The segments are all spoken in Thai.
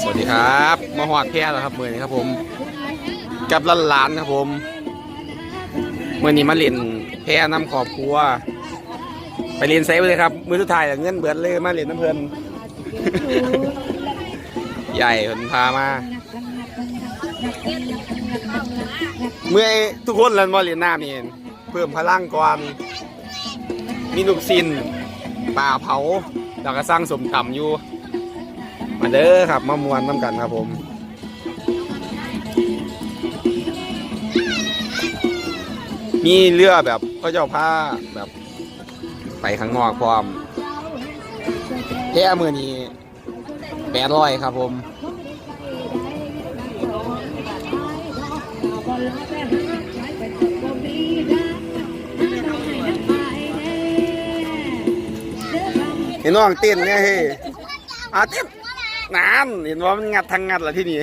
สวัสดีครับ มาหอดแพร่แล้วครับมือนี้ครับผม กับหลานครับผมมื่อนี้มาเล่นแพร่น้ำขอบครัว ไปเรียนไซไปเลยครับมือสุดท้ายเงินเบิดเลยมาเรียนน้ำเพลินใหญ่เพิ่นพามาเมื่อทุกคนเล่นบอลเรียนน้ำนี่เพิ่มพลังก่อนมีลูกซินปลาเผาแล้วก็สร้างสมตำอยู่ มาเด้อครับมามวนน้ำกันครับผมมีเรือแบบก็เจ้าผ้าแบบไปข้างนอกพร้อมแค่มือนี้แปดร้อยครับผมเห็นน้องเต้นเนี่ยเฮ้อาเต้น นานเห็นว่ามันงัดทางงัดเหรอที่นี่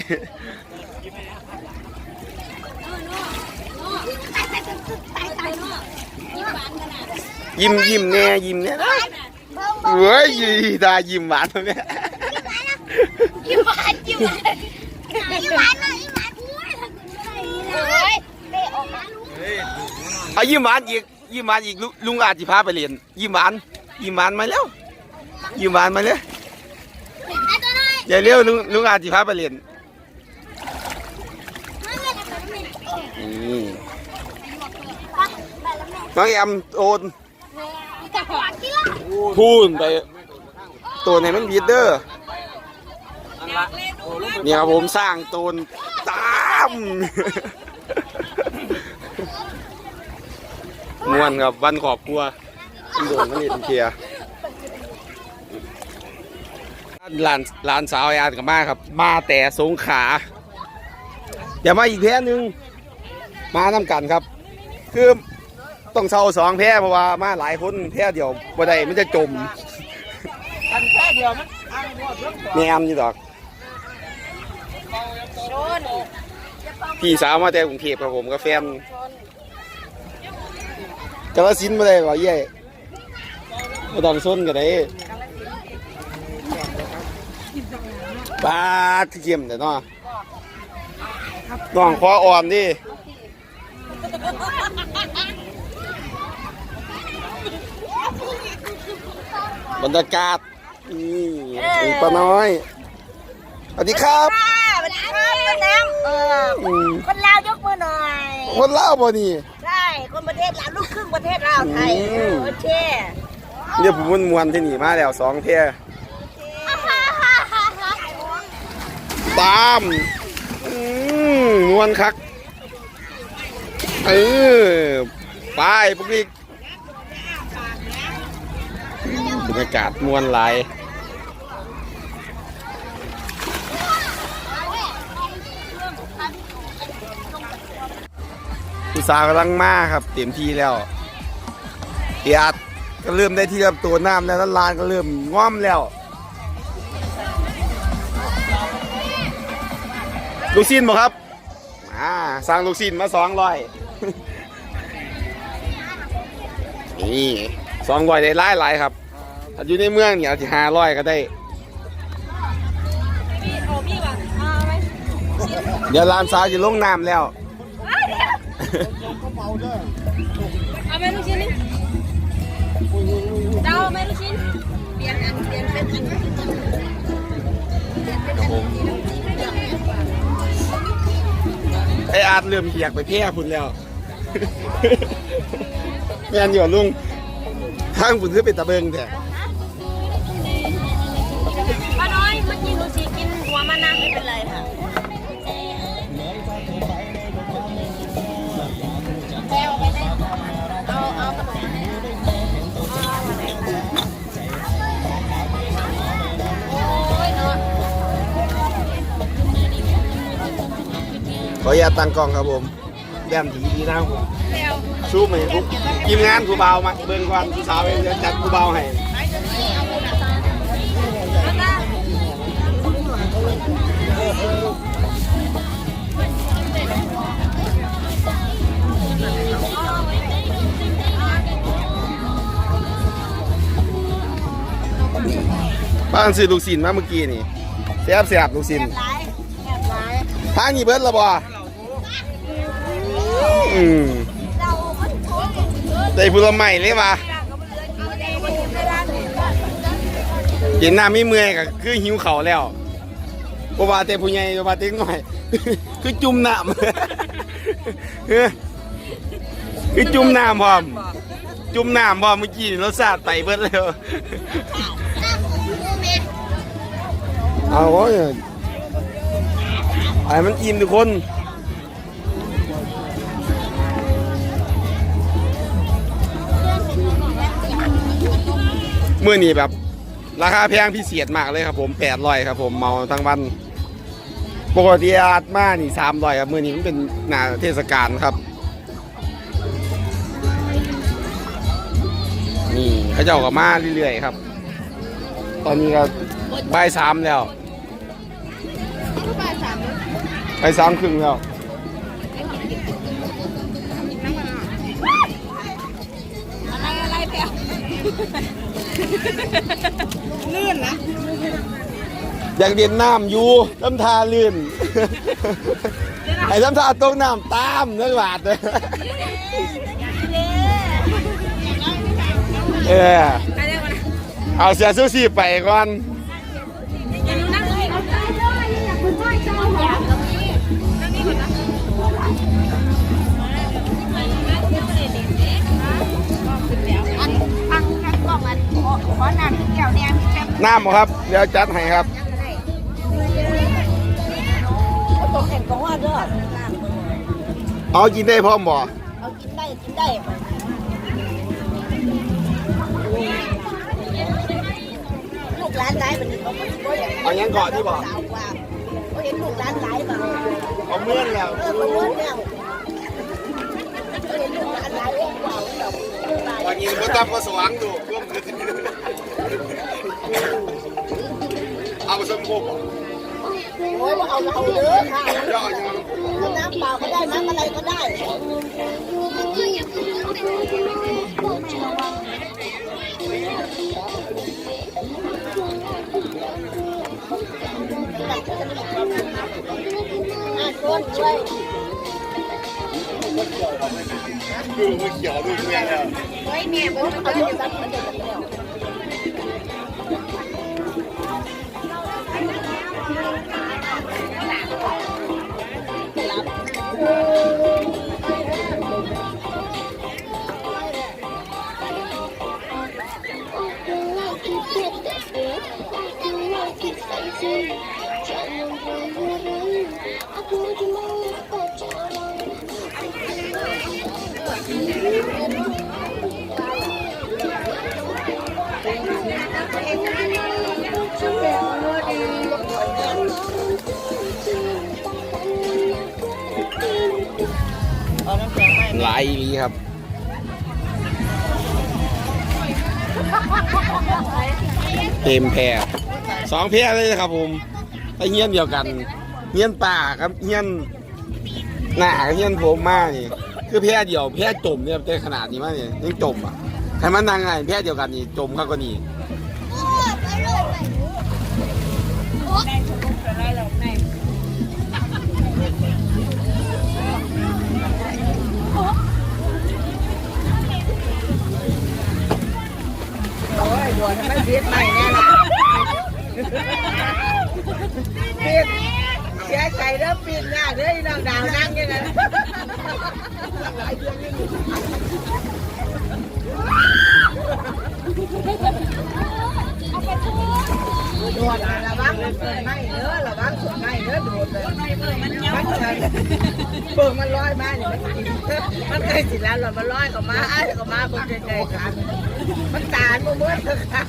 ยิ้มยิ้มแน่ยิ้มแน่เฮ้ยตายิ้มหวานตรงเนี้ยิ้มหวานยิ้มหวานยิ้มหวานยิ้มหวานเอายิ้มหวานอีกยิ้มหวานอีกลุงอาจจะพาไปเรียนยิ้มหวานยิ้มหวานมาแล้วยิ้มหวานมาเลยไอ้ ตัวน้อยอย่าเร็วลุงลุงอาจจะพาไปเรียนมันเล่นอะไรไม่นี่ไปไปแล้วแม่น้องแอมโอนพูนไป ตัวไหนมันบีดเดอร์เนี่ยครับผมสร้างตูนตามมวนครับวันขอบครัวโดนมันเห็นเทีย หลานหลานสาวไอ้อาร์ตกับมาครับ มาแต่สงขลาอย่ามาอีกแพ้หนึ่งมาทำกันครับ คือต้องเช่าสองแพ้เพราะว่ามาหลายคนแพ้เดียวบ่ได้มันจะจมอันแค่เดียวมันอังหมดเรื่องแนมอยู่ดอกพี่สาวมาแต่กรุงเทพครับผมกับแฟนกระสินธุ์มาได้บ่เย่มาต้องส้นกันได้ ปลาที่เค็มแต่เนาะน้องคออ่อนดิบรรยากาศนี่ถึงปลาน้อยสวัสดีครับค่ะสวัสดีครับต้นน้ำเอออืมคนลาวยกมือหน่อย คนเล่าวบ่นี่ใช่คนประเทศลาวลูกครึ่งประเทศลาวไทยอืมโอเคเดี๋ยวผมมวนมวนที่นี่มาแล้วสองเที่ย ตามอืมวนคัก เออไปพวกนี้บรรยากาศมวนหลายผู้สาวกำลังมาครับ เต็มที่แล้วเอียดก็เริ่มได้ที่เริ่มตัวน้ำแล้วแล้วลานก็เริ่มง่อมแล้ว ลูกซินบ่ครับอ่าสร้างลูกซินมาสองร้อยนี่สองร้อยได้หลายหลายๆครับถ้าอยู่ในเมืองเนี่ยที่ห้าร้อยก็ได้ เดี๋ยวลานสาวจะลงน้ำแล้วเอาไหมลูกชิ้นนี่เดาไหมลูกชิ้นเปลี่ยนอันเปลี่ยนเป็นอัน ไออาร์ตเริ่มเหียกไปแพร่พุ่นแล้วแม่นอยู่ลุงทางพุ่นคือเป็นตะเบิงแต่ป้าน้อยเมื่อกี้ลูกชิ้นกินหัวมันนะไม่เป็นไรค่ะเอาเอาขนม ขออนุญาตตั้งกล้องครับผมแย่มดีดีนะครับผมสู้ไหมทุกทีมงานครูเบามาเบิ่งก่อนสาวเองจะจัดครูเบาให้บ้านซื้อลูกศิลมาเมื่อกี้นี่แสียบเสียบลูกชิ้นหล ทางนี้เบิดและบ่อืมเรามันโค้งได้ผู้ละใหม่เลยว่ะเอาได้ไม่ได้ร้านไหนกินน้ำไม่เมื่อยก็คือหิวเข่าวแล้วบ่ว่าแต่ผู้ใหญ่บ่ว่าแต่เด็กน้อย คือจุ่มน้ำเออคือจุ่มน้ำพร้อม จุ่มน้ำพร้อมเมื่อกี้นี่รสชาติไตเบิดแล้วหน้าของกูแม่เอาโอ้ย ไอ้มันอิ่มทุกคนเมื่อนี้แบบ ราคาแพงพิเศษมากเลยครับผมแปดร้อยครับผมเมาทั้งวันปกติอาดมานี่สามร้อยครับเมื่อนี้มันเป็นหนาเทศกาลครับ นี่เขาเจ้าก็มาเรื่อยๆครับ ตอนนี้ก็บ่ายสามแล้ว บ่ายสามครึ่งแล้วอะไรอะไรแปลอยากเรียนน้ำอยู่น้ำทาลื่น ไอ้น้ำทาตกน้ำตามนั่นหวาดเลยเออเอาเสียซูซี่ไปก่อน นี่ยแป๊บน้ำบ่ครับ เดี๋ยวจัดให้ครับตัวแข็งก็ว่าเด้อเอากินได้พร้อมบ่เอากินได้กินได้ลูกหลานหลายมันนี่เขาเขาอยากเอายังก่อนที่บ่สาวกว่าเขาเห็นลูกหลานหลายบ่เอาเมื่อนแล้วเออเขาเมื่อแล้วเขาเห็นลูกหลานหลายเองกว่าแบบ วันนี้บ่ตับก็สว่างดูร่วมกันเอาผสมโคกบ่โอ้ยว่าเอาเราเด้อค่ะย่อยังเอาน้ำเปล่าก็ได้น้ำอะไรก็ได้อะคนด้วย ดูมันเขียวดูเมื่อยแล้วไว้แม่บ่เอาโทรศัพท์มันจะแล้วห ลายอีหลีครับ เต็มแพรสองแพรเลยครับผมไปเฮี้ยนเดียวกันเฮี้ยนป่าครับเฮี้ยนหน้ากับเฮี้ยนผมมากนี่ คือแพรเดียวแพรจมเนี่ยแต่ขนาดนี้มากเนี่ยยังจมอะใครมันนั่งไงแพรเดียวกันนี่จมข้างก็นี่โอ้ยด่วนมันเสียใหม่แน่ละปิดเสียใจเด้อปิดหน้าเด้อน้องดาวนั่งอย่างนั้นด่วนระวังมันเกิดไหมเด้อระวังสุดไหมเด้อโดดเลยมันเปิดมันลอยมาเนี่ยมันกินมันเคยสิแล้วเรามันลอยเข้ามาอ้ายเข้ามาบนใจใจกันมันตาลมาเมื่อครั้ง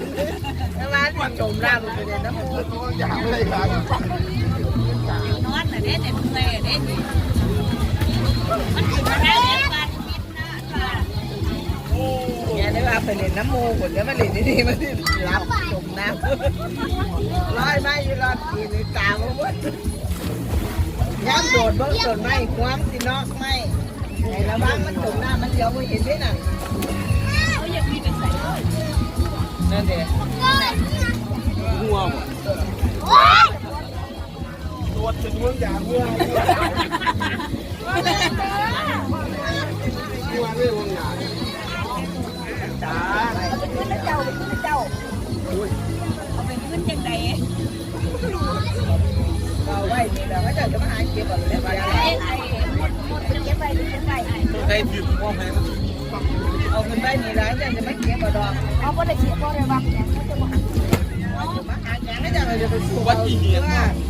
แต่ว่าที่จมน้ำมันเป็นน้ำมูกอยากเลยครับนอนะมื่อยเด้มันกินมาได้แล้วกัน เนี่ยได้ว่าไปเล่นน้ำมูกคนก็มาเล่นดีๆมันรับจมน้ำลอยมาอยู่รอดกินตามาเมื่อย่ำโดดเบิ้งต้นไม้ความสินอกไม้ในระวังมันจมน้ำมันเดี๋ยวไม่เห็นด้วยนั่นเขาอยากมีแต่ใส่นั่นเด้หัวหมดโอ๊ย tuột thì muốn giả mưa nhưng mà đây quần giả đã cứ nó trâu cứ nó trâu ui ở bên cứ chân đầy rồi quay thì là mấy trời cho mấy hai tôi thấy việc của ông này ông bên đây thì lái cho mấy kia vào đoàn ông có thể chịu có được không 我把几年了。